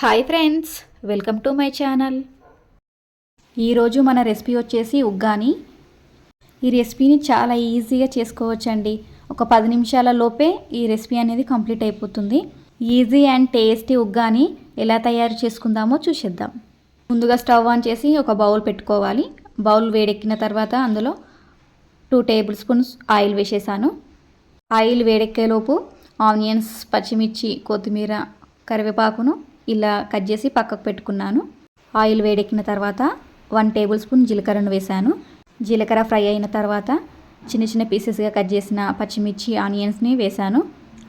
Hi friends welcome to my channel ఈరోజు మన recipe వచ్చేసి ఉగ్గాని. ఈ రెసిపీని చాలా ఈజీగా చేసుకోవచ్చండి. ఒక పది నిమిషాల లోపే ఈ రెసిపీ అనేది కంప్లీట్ అయిపోతుంది. ఈజీ అండ్ టేస్టీ ఉగ్గాని ఎలా తయారు చేసుకుందామో చూసేద్దాం. ముందుగా స్టవ్ ఆన్ చేసి ఒక బౌల్ పెట్టుకోవాలి. బౌల్ వేడెక్కిన తర్వాత అందులో టూ టేబుల్ స్పూన్స్ ఆయిల్ వేసేసాను. ఆయిల్ వేడెక్కేలోపు ఆనియన్స్ పచ్చిమిర్చి కొత్తిమీర కరివేపాకును ఇలా కట్ చేసి పక్కకు పెట్టుకున్నాను. ఆయిల్ వేడెక్కిన తర్వాత వన్ టేబుల్ స్పూన్ జీలకర్రను వేశాను. జీలకర్ర ఫ్రై అయిన తర్వాత చిన్న చిన్న పీసెస్గా కట్ చేసిన పచ్చిమిర్చి ఆనియన్స్ని వేశాను.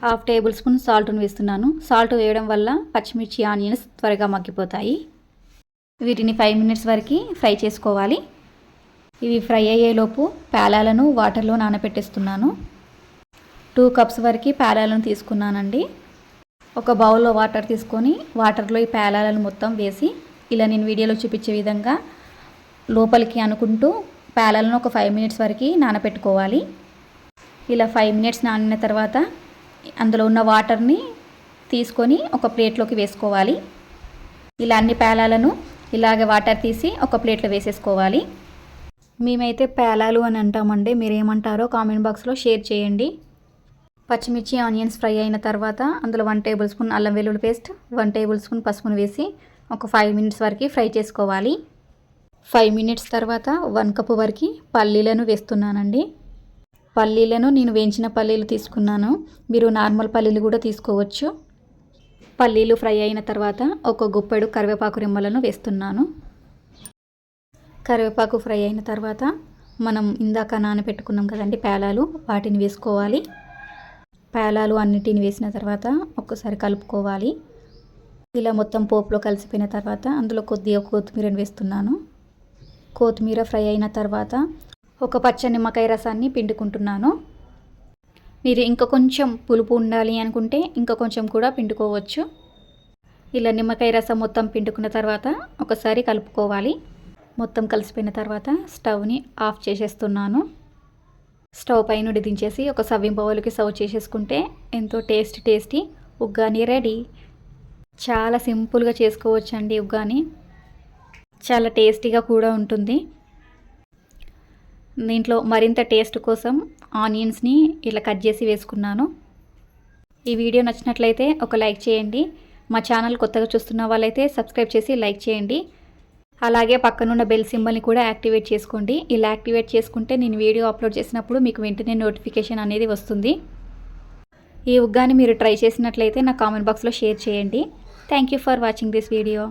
హాఫ్ టేబుల్ స్పూన్ సాల్ట్ను వేస్తున్నాను. సాల్ట్ వేయడం వల్ల పచ్చిమిర్చి ఆనియన్స్ త్వరగా మగ్గిపోతాయి. వీటిని ఫైవ్ మినిట్స్ వరకు ఫ్రై చేసుకోవాలి. ఇవి ఫ్రై అయ్యేలోపు పేలాలను వాటర్లో నానబెట్టేస్తున్నాను టూ కప్స్ వరకు పేలాలను తీసుకున్నానండి. ఒక బౌల్లో వాటర్ తీసుకొని వాటర్లో ఈ పేలాలను మొత్తం వేసి ఇలా నేను వీడియోలో చూపించే విధంగా లోపలికి అనుకుంటూ పేలాలను ఒక ఫైవ్ మినిట్స్ వరకు నానబెట్టుకోవాలి ఇలా ఫైవ్ మినిట్స్ నానిన తర్వాత అందులో ఉన్న వాటర్ని తీసుకొని ఒక ప్లేట్లోకి వేసుకోవాలి. ఇలా అన్ని పేలాలను ఇలాగ వాటర్ తీసి ఒక ప్లేట్లో వేసేసుకోవాలి. మేమైతే పేలాలు అని అంటామండి. మీరేమంటారో కామెంట్ బాక్స్లో షేర్ చేయండి. పచ్చిమిర్చి ఆనియన్స్ ఫ్రై అయిన తర్వాత అందులో వన్ టేబుల్ స్పూన్ అల్లం వెల్లుల్లి పేస్ట్ వన్ టేబుల్ స్పూన్ పసుపును వేసి ఒక ఫైవ్ మినిట్స్ వరకు ఫ్రై చేసుకోవాలి. ఫైవ్ మినిట్స్ తర్వాత వన్ కప్ వరకు పల్లీలను వేస్తున్నానండి. పల్లీలను నేను వేయించిన పల్లీలు తీసుకున్నాను. మీరు నార్మల్ పల్లీలు కూడా తీసుకోవచ్చు. పల్లీలు ఫ్రై అయిన తర్వాత ఒక గుప్పెడు కరివేపాకు రెమ్మలను వేస్తున్నాను. కరివేపాకు ఫ్రై అయిన తర్వాత మనం ఇందాక నానబెట్టుకున్నాం కదండి పేలాలు వాటిని వేసుకోవాలి. పేలాలు అన్నిటిని వేసిన తర్వాత ఒక్కసారి కలుపుకోవాలి. ఇలా మొత్తం పోపులో కలిసిపోయిన తర్వాత అందులో కొద్దిగా కొత్తిమీరని వేస్తున్నాను. కొత్తిమీర ఫ్రై అయిన తర్వాత ఒక పచ్చ నిమ్మకాయ రసాన్ని పిండుకుంటున్నాను. మీరు ఇంకా కొంచెం పులుపు ఉండాలి అనుకుంటే ఇంకా కొంచెం కూడా పిండుకోవచ్చు. ఇలా నిమ్మకాయ రసం మొత్తం పిండుకున్న తర్వాత ఒకసారి కలుపుకోవాలి. మొత్తం కలిసిపోయిన తర్వాత స్టవ్ని ఆఫ్ చేసేస్తున్నాను. స్టవ్ పై నుండి దించేసి ఒక సవ్యం బౌల్కి సర్వ్ చేసేసుకుంటే ఎంతో టేస్ట్ టేస్టీ ఉగ్గాని రెడీ. చాలా సింపుల్గా చేసుకోవచ్చండి ఉగ్గాని. చాలా టేస్టీగా కూడా ఉంటుంది. దీంట్లో మరింత టేస్ట్ కోసం ఆనియన్స్ని ఇలా కట్ చేసి వేసుకున్నాను. ఈ వీడియో నచ్చినట్లయితే ఒక లైక్ చేయండి. మా ఛానల్ కొత్తగా చూస్తున్న వాళ్ళైతే సబ్స్క్రైబ్ చేసి లైక్ చేయండి. అలాగే పక్కనున్న బెల్ సింబల్ని కూడా యాక్టివేట్ చేసుకోండి. ఇలా యాక్టివేట్ చేసుకుంటే నేను వీడియో అప్లోడ్ చేసినప్పుడు మీకు వెంటనే నోటిఫికేషన్ అనేది వస్తుంది. ఈ ఉగ్గాని మీరు ట్రై చేసినట్లయితే నా కామెంట్ బాక్స్లో షేర్ చేయండి. Thank you for watching this video.